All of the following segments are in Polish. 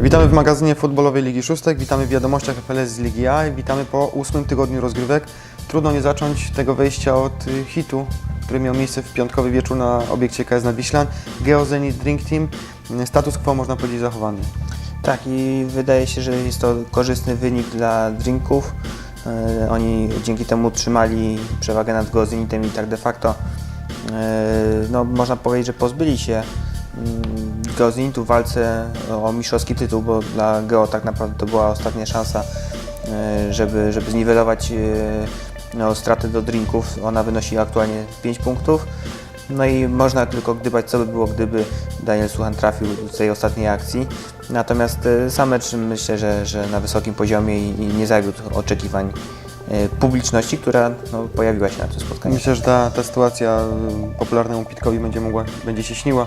Witamy w magazynie futbolowej Ligi Szóstek, witamy w wiadomościach FLS z Ligi A i witamy po ósmym tygodniu rozgrywek. Trudno nie zacząć tego wejścia od y, hitu, który miał miejsce w piątkowy wieczór na obiekcie KS Nadwiślan. Geo Zenit Drink Team, y, status quo można powiedzieć zachowany. Tak i wydaje się, że jest to korzystny wynik dla drinków. E, Oni dzięki temu trzymali przewagę nad Gozinitem i tak de facto no, można powiedzieć, że pozbyli się mm, Gozinitu w walce o mistrzowski tytuł, bo dla Geo tak naprawdę to była ostatnia szansa, e, żeby, żeby zniwelować e, no, straty do drinków. Ona wynosi aktualnie 5 punktów. No i można tylko gdybać, co by było, gdyby Daniel Suchan trafił do tej ostatniej akcji. Natomiast e, sam mecz myślę, że, że na wysokim poziomie i, i nie zawiódł oczekiwań publiczności, która no, pojawiła się na tym spotkaniu. Myślę, że ta, ta sytuacja popularnemu Pitkowi będzie, mogła, będzie się śniła,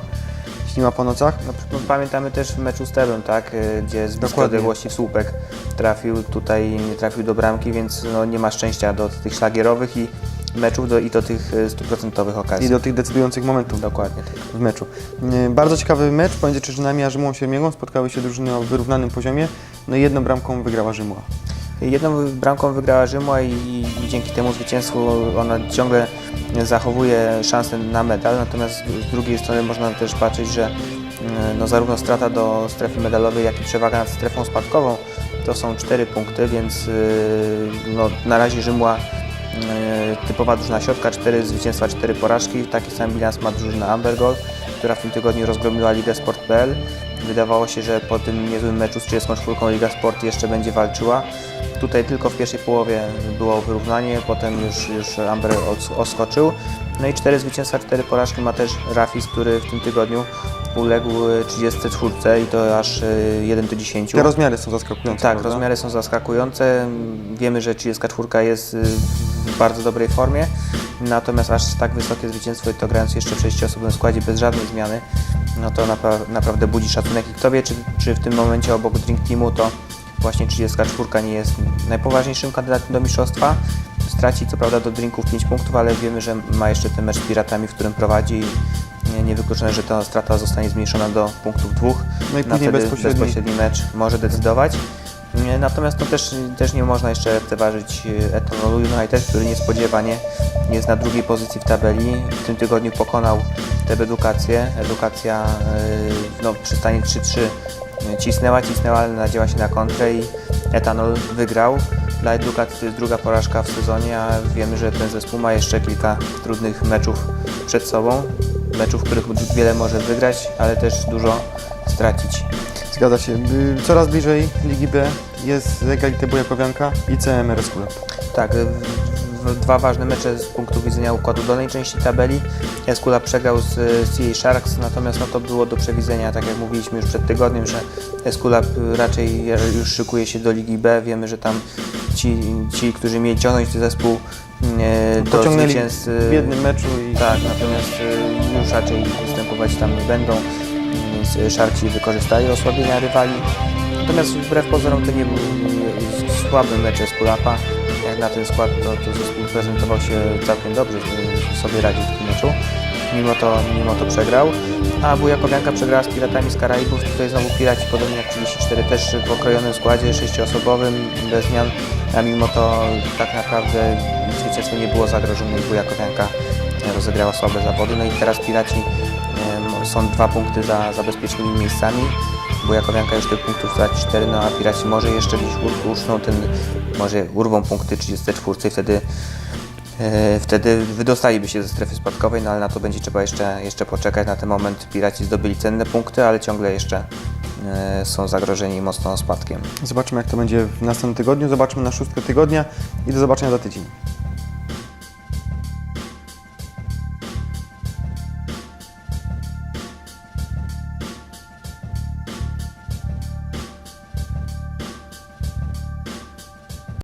śniła po nocach. No, no, pamiętamy też w meczu z Tebem, tak, e, gdzie z bliskiej odległości w słupek trafił, tutaj nie trafił do bramki, więc no, nie ma szczęścia do tych szlagierowych i meczów do, i do tych e, stuprocentowych okazji. I do tych decydujących momentów Dokładnie w meczu. Y, Bardzo ciekawy mecz pomiędzy Czyżynami a Rzymą Siermięgą. Spotkały się drużyny o wyrównanym poziomie. No i jedną bramką wygrała Rzymła. Jedną bramką wygrała Rzymła i, i dzięki temu zwycięstwu ona ciągle zachowuje szansę na medal, natomiast z drugiej strony można też patrzeć, że mm, no, zarówno strata do strefy medalowej, jak i przewaga nad strefą spadkową to są cztery punkty, więc yy, no, na razie Rzymła yy, typowa drużyna środka, cztery zwycięstwa, cztery porażki. Taki sam bilans ma drużyna Ambergold, która w tym tygodniu rozgromiła Ligę Sport.pl. Wydawało się, że po tym niezłym meczu z 34 Liga Sport jeszcze będzie walczyła. Tutaj tylko w pierwszej połowie było wyrównanie, potem już, już Amber os- oskoczył. No i cztery zwycięstwa, cztery porażki ma też Rafis, który w tym tygodniu uległ 34 i to aż y, 1 do 10. Te rozmiary są zaskakujące. Tak, prawda? rozmiary są zaskakujące. Wiemy, że 34 jest y, w bardzo dobrej formie, natomiast aż tak wysokie zwycięstwo i to grając jeszcze w sześcioosobowym składzie bez żadnej zmiany, no to napra- naprawdę budzi szacunek. I kto wie, czy, czy w tym momencie obok Drink Teamu to właśnie 34 nie jest najpoważniejszym kandydatem do mistrzostwa. Straci co prawda do Drinków 5 punktów, ale wiemy, że ma jeszcze ten mecz z Piratami, w którym prowadzi i nie- niewykluczone, że ta strata zostanie zmniejszona do punktów dwóch. No i później bezpośredni- bezpośredni mecz może decydować. Natomiast to też, też nie można jeszcze lekceważyć e, Etonolu United, który niespodziewanie jest na drugiej pozycji w tabeli. W tym tygodniu pokonał tę edukację. Edukacja e, no, przy stanie 3-3 cisnęła, cisnęła, ale nadziała się na kontrę i Etanol wygrał. Dla edukacji to jest druga porażka w sezonie, a wiemy, że ten zespół ma jeszcze kilka trudnych meczów przed sobą. Meczów, w których wiele może wygrać, ale też dużo stracić. Zgadza się. Y, Coraz bliżej Ligi B jest Egalite Bujakowianka i CMRS Kulap. Tak, w, dwa ważne mecze z punktu widzenia układu dolnej części tabeli. Eskula przegrał z CA Sharks, natomiast no to było do przewidzenia, tak jak mówiliśmy już przed tygodniem, że Eskula raczej już szykuje się do Ligi B. Wiemy, że tam ci, ci którzy mieli ciągnąć zespół do Pociągnęli zwycięstw w jednym meczu i tak, natomiast już raczej występować tam nie będą, więc e, Szarci wykorzystali osłabienia rywali. Natomiast wbrew pozorom to nie był e, słaby mecz z Kulapa. Jak na ten skład to, to zespół prezentował się całkiem dobrze, e, sobie radził w tym meczu. Mimo to, mimo to przegrał. A Bujakowianka przegrała z Piratami z Karaibów. Tutaj znowu Piraci, podobnie jak 34, też w okrojonym składzie sześcioosobowym, bez zmian. A mimo to tak naprawdę zwycięstwo nie było zagrożone i Bujakowianka rozegrała słabe zawody. No i teraz Piraci są dwa punkty za zabezpieczonymi miejscami. Bujakowianka już tych punktów straci 4, no a Piraci może jeszcze gdzieś uszną ten, może urwą punkty 34 i wtedy E, Wtedy wydostaliby się ze strefy spadkowej, no ale na to będzie trzeba jeszcze, jeszcze poczekać. Na ten moment Piraci zdobyli cenne punkty, ale ciągle jeszcze e, są zagrożeni mocno spadkiem. zobaczymy jak to będzie w następnym tygodniu. Zobaczmy na szóstkę tygodnia i do zobaczenia za tydzień.